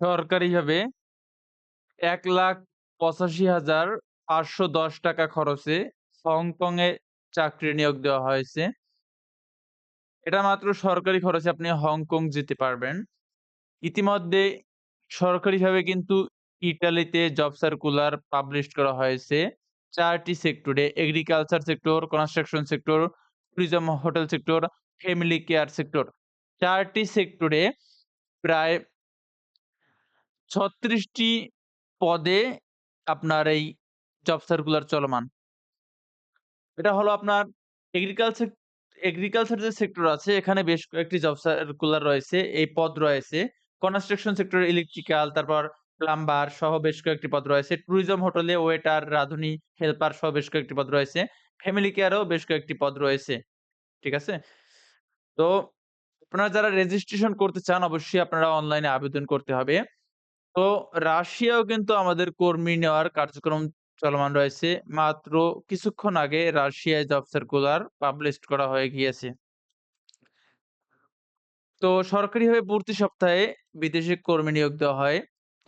সরকারিভাবে ৳১,৮৫,৫১০ খরচে হংকংয়ে চাকরি নিয়োগ দেওয়া হয়েছে। এটা মাত্র সরকারি খরচে আপনি হংকং যেতে পারবেন। ইতিমধ্যে সরকারিভাবে কিন্তু ইটালিতে জব সার্কুলার পাবলিশ করা হয়েছে চারটি সেক্টরে agriculture sector, construction sector, tourism hotel sector, family care sector. চারটি সেক্টরে প্রায় ৩৬ টি পদে আপনার এই জব সার্কুলার চলমান। এটা হলো আপনার এগ্রিকালচার এগ্রিকালচার যে সেক্টর আছে এখানে বেশ কয়েকটি জব সার্কুলার রয়েছে, এই পদ রয়েছে। কনস্ট্রাকশন সেক্টর ইলেকট্রিক্যাল, তারপর প্লাম্বার সহ বেশ কয়েকটি পদ রয়েছে। ট্যুরিজম হোটেলে ওয়েটার, রাঁধুনি, হেল্পার সহ বেশ কয়েকটি পদ রয়েছে। ফ্যামিলি কেয়ারও বেশ কয়েকটি পদ রয়েছে। ঠিক আছে? তো আপনারা যারা রেজিস্ট্রেশন করতে চান অবশ্যই আপনারা অনলাইনে আবেদন করতে হবে। তো রাশিয়াও কিন্তু আমাদের কর্মী নেওয়ার কার্যক্রম চলমান রয়েছে। মাত্র কিছুক্ষণ আগে রাশিয়ায় জব সার্কুলার পাবলিশড করা হয়ে গিয়েছে। তো সরকারিভাবে প্রতি সপ্তাহে বিদেশে কর্মী নিয়োগ দেওয়া হয়।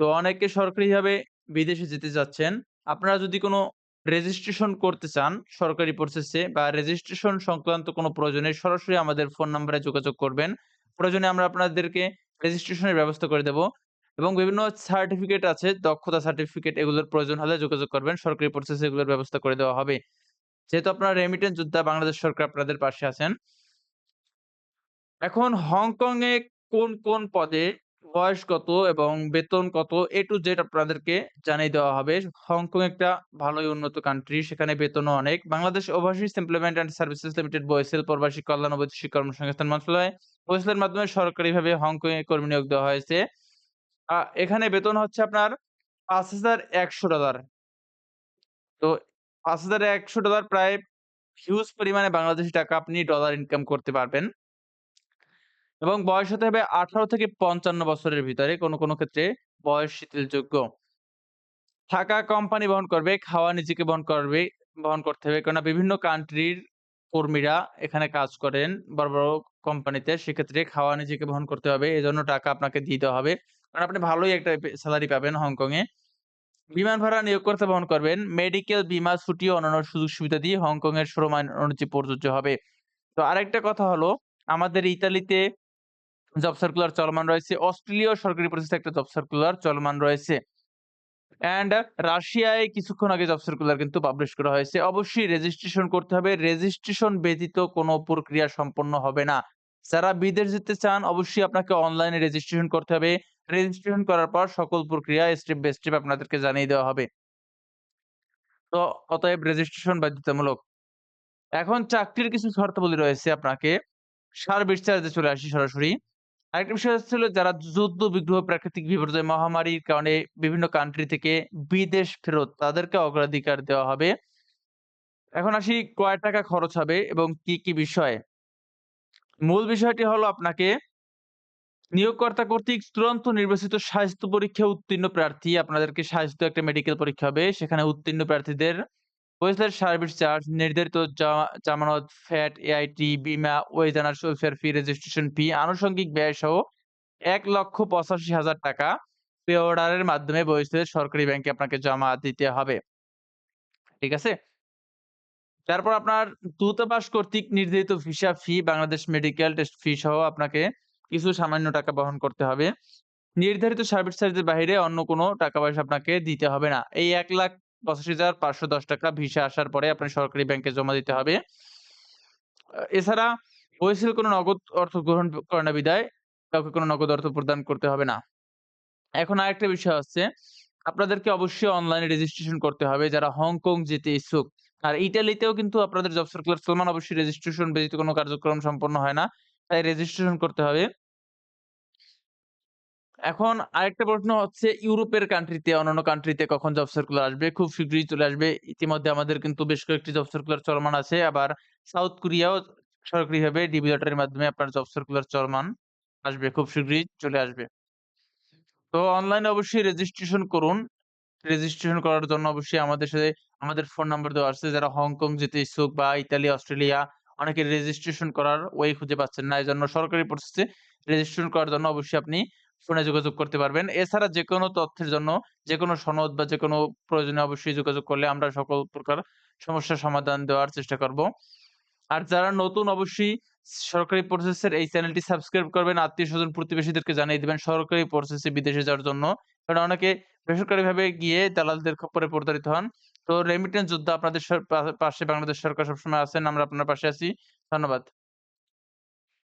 তো অনেকে সরকারিভাবে বিদেশে যেতে চাচ্ছেন। আপনারা যদি কোনো রেজিস্ট্রেশন করতে চান সরকারি প্রসেসে বা রেজিস্ট্রেশন সংক্রান্ত কোনো প্রয়োজনে সরাসরি আমাদের ফোন নাম্বারে যোগাযোগ করবেন। প্রয়োজনে আমরা আপনাদেরকে রেজিস্ট্রেশনের ব্যবস্থা করে দেব। এবং বিভিন্ন সার্টিফিকেট আছে, দক্ষতা সার্টিফিকেট এগুলোর প্রয়োজন হলে যোগাযোগ করবেন। সরকারি প্রসেসে এগুলোর ব্যবস্থা করে দেওয়া হবে। যেহেতু আপনারা রেমিটেন্স যোদ্ধা বাংলাদেশ সরকার আপনাদের পাশে আছেন। এখন হংকংয়ে কোন, কোন পদে বয়স কত এবং বেতন কত A to Z আপনাদেরকে জানিয়ে দেওয়া হবে। হংকং একটা ভালোই উন্নত কান্ট্রি সেখানে বেতনও অনেক। Bangladesh overseas employment and services limited BOESL প্রবাসী কল্যাণ ও বৈদেশিক কর্মসংস্থান মন্ত্রণালয় বয়েসেলের মাধ্যমে সরকারিভাবে হংকংয়ে কর্মী নিয়োগ দেওয়া হয়েছে। এখানে বেতন হচ্ছে আপনার $৫,১০০ তো $৫,১০০ প্রায় হিউজ পরিমাণে বাংলাদেশী টাকা আপনি ডলার ইনকাম করতে পারবেন। এবং বয়স হতে হবে ১৮ থেকে ৫৫ বছরের ভিতরে কোনো, কোনো ক্ষেত্রে বয়স শিথিলযোগ্য। থাকা কোম্পানি বহন করবে, খাওয়া নিজেকে বহন করবে বহন করতে হবে। কেননা বিভিন্ন কান্ট্রির কর্মীরা এখানে কাজ করেন বড়, বড় কোম্পানিতে। সেক্ষেত্রে খাওয়া নিজেকে বহন করতে হবে। এজন্য টাকা আপনাকে দিতে হবে। কারণ আপনি ভালোই একটা পে সেলারি পাবেন হংকংয়ে। বিমান ভাড়া নিয়োগকর্তা বহন করবেন। মেডিকেল, বীমা, ছুটি অন্যান্য সুযোগ সুবিধা দিয়ে হংকংয়ের শ্রম আইন অনুযায়ী প্রযোজ্য হবে। তো আরেকটা কথা হলো আমাদের ইতালিতে জব সার্কুলার চলমান রয়েছে। অস্ট্রেলীয় সরকারি প্রসেসে একটা জব সার্কুলার চলমান রয়েছে। অ্যান্ড রাশিয়ায় কিছুক্ষণ আগে জব সার্কুলার কিন্তু পাবলিশ করা হয়েছে। অবশ্যই রেজিস্ট্রেশন করতে হবে। রেজিস্ট্রেশন ব্যতীত কোনো প্রক্রিয়া সম্পন্ন হবে না। যারা বিদেশ যেতে চান অবশ্যই আপনাকে অনলাইনে রেজিস্ট্রেশন করতে হবে। রেজিস্ট্রেশন করার পর সকল প্রক্রিয়া স্টেপ বাই স্টেপ আপনাদেরকে জানিয়ে দেওয়া হবে। তো অতএব রেজিস্ট্রেশন বাধ্যতামূলক। এখন চাকরির কিছু শর্তাবলী রয়েছে আপনাকে সার্ভিস চার্জে চলে আসি সরাসরি। আরেকটা বিষয় হচ্ছে হলো যারা যুদ্ধ, বিগ্রহ, প্রাকৃতিক বিপর্যয়, মহামারীর কারণে বিভিন্ন কান্ট্রি থেকে বিদেশ ফেরত তাদেরকে অগ্রাধিকার দেওয়া হবে। এখন আসি কয় টাকা খরচ হবে এবং কি, কি বিষয় মূল বিষয়টি হলো আপনাকে নিয়োগকর্তা কর্তৃক চূড়ান্ত নির্বাচিত স্বাস্থ্য পরীক্ষা উত্তীর্ণ প্রার্থী আপনাদেরকে স্বাস্থ্য একটা মেডিকেল পরীক্ষা হবে। সেখানে উত্তীর্ণ প্রার্থীদের ওয়েবসাইট সার্ভিস চার্জ, নির্ধারিত জামানত, ভ্যাট, এআইটি, বিমা, wage and welfare fee, registration fee, আনুষঙ্গিক ব্যয় সহ ৳১,৮৫,০০০ পে অর্ডারের মাধ্যমে ওয়েবসাইটের সরকারি ব্যাংকে আপনাকে জমা দিতে হবে। ঠিক আছে? তারপর আপনার দূতাবাস কর্তৃক নির্ধারিত visa fee, Bangladesh medical test fee সহ আপনাকে কিছু সামান্য টাকা বহন করতে হবে। নির্ধারিত সার্ভিস চার্জের বাহিরে অন্য কোনো টাকা-পয়সা আপনাকে দিতে হবে না। এই ৳১,৮৫,৫১০ ভিসা আসার পরে আপনার সরকারি ব্যাংকে জমা দিতে হবে। এছাড়া ওয়েসেল কোনো নগদ অর্থ গ্রহণ করে না বিধায় কাউকে কোনো নগদ অর্থ প্রদান করতে হবে না। এখন আরেকটা বিষয় হচ্ছে আপনাদেরকে অবশ্যই অনলাইনে রেজিস্ট্রেশন করতে হবে যারা হংকং যেতে ইচ্ছুক। আর ইটালিতেও কিন্তু আপনাদের জব সার্কুলার চলমান অবশ্যই রেজিস্ট্রেশন ব্যতীত কোনো কার্যক্রম সম্পন্ন হয় না। তাই রেজিস্ট্রেশন করতে হবে। এখন আরেকটা প্রশ্ন হচ্ছে ইউরোপের কান্ট্রিতে অন্যান্য কান্ট্রিতে কখন জব সার্কুলার আসবে? খুব শীঘ্রই চলে আসবে। ইতিমধ্যে আমাদের কিন্তু বেশ কয়েকটি জব সার্কুলার চলমান আছে। আবার সাউথ কোরিয়াও সরকারিভাবে ডিবি লটারির মাধ্যমে আপনার জব সার্কুলার চলমান আসবে। খুব শীঘ্রই চলে আসবে। তো অনলাইনে অবশ্যই রেজিস্ট্রেশন করুন। রেজিস্ট্রেশন করার জন্য অবশ্যই আমাদের সাথে আমাদের ফোন নাম্বার দেওয়া আছে। যারা হংকং যেতে ইচ্ছুক বা ইতালি, অস্ট্রেলিয়া অনেকে রেজিস্ট্রেশন করার ওয়ে খুঁজে পাচ্ছেন না। এই জন্য সরকারি প্রসেসে রেজিস্ট্রেশন করার জন্য অবশ্যই আপনি ফোনে যোগাযোগ করতে পারবেন। এছাড়া যেকোনো তথ্যের জন্য যেকোনো সনদ বা যেকোনো প্রয়োজনে অবশ্যই যোগাযোগ করলে আমরা সকল প্রকার সমস্যার সমাধান দেওয়ার চেষ্টা করব। আর যারা নতুন অবশ্যই সরকারি প্রসেসের এই চ্যানেলটি সাবস্ক্রাইব করবেন, আত্মীয় স্বজন প্রতিবেশীদেরকে জানিয়ে দিবেন সরকারি প্রসেসে বিদেশে যাওয়ার জন্য। কারণ অনেকে বেসরকারিভাবে গিয়ে দালালদের খপ্পরে প্রতারিত হন। তো রেমিটেন্স যোদ্ধা আপনাদের পাশে বাংলাদেশ সরকার সবসময় আছেন। আমরা আপনার পাশে আছি। ধন্যবাদ।